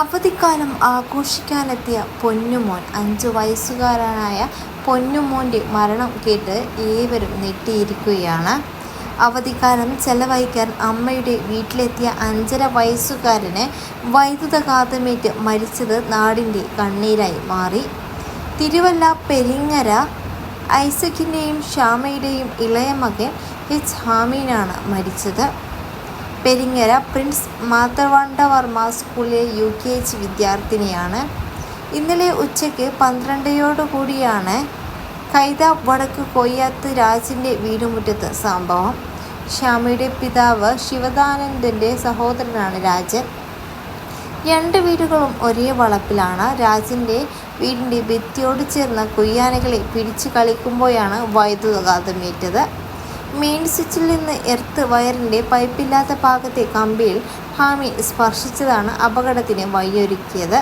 അവധിക്കാലം ആഘോഷിക്കാനെത്തിയ പൊന്നുമോൻ അഞ്ച് വയസ്സുകാരനായ പൊന്നുമോന്റെ മരണം കേട്ട് ഏവരും നെട്ടിയിരിക്കുകയാണ് അവധിക്കാലം ചെലവഴിക്കാൻ അമ്മയുടെ വീട്ടിലെത്തിയ അഞ്ചര വയസ്സുകാരന് വൈദ്യുതഘാതമേറ്റ് മരിച്ചത് നാടിന്റെ കണ്ണീരായി മാറി. തിരുവല്ല പെരിങ്ങര ഐസക്കിന്റെയും ശ്യാമയുടെയും ഇളയ മകൻ എച്ച് ഹാമീനാണ് മരിച്ചത്. പെരിങ്ങര പ്രിൻസ് മാതവണ്ടവർമ്മ സ്കൂളിലെ യു കെ എച്ച് വിദ്യാർത്ഥിനിയാണ്. ഇന്നലെ ഉച്ചയ്ക്ക് പന്ത്രണ്ടയോടുകൂടിയാണ് കൈത വടക്ക് കൊയ്യാത്ത് രാജിന്റെ വീടുമുറ്റത്ത് സംഭവം. ശ്യാമയുടെ പിതാവ് ശിവദാനന്ദന്റെ സഹോദരനാണ് രാജൻ. രണ്ട് വീടുകളും ഒരേ വളപ്പിലാണ്. രാജിന്റെ വീടിന്റെ ഭിത്തിയോട് ചേർന്ന കുയ്യാനകളെ പിടിച്ചു കളിക്കുമ്പോഴാണ് വൈദ്യുതഘാതമേറ്റത് മെയിൻ സ്വിച്ചിൽ നിന്ന് എർത്ത് വയറിന്റെ പൈപ്പില്ലാത്ത ഭാഗത്തെ കമ്പിയിൽ ഹാമി സ്പർശിച്ചതാണ് അപകടത്തിന് വഴിയൊരുക്കിയത്.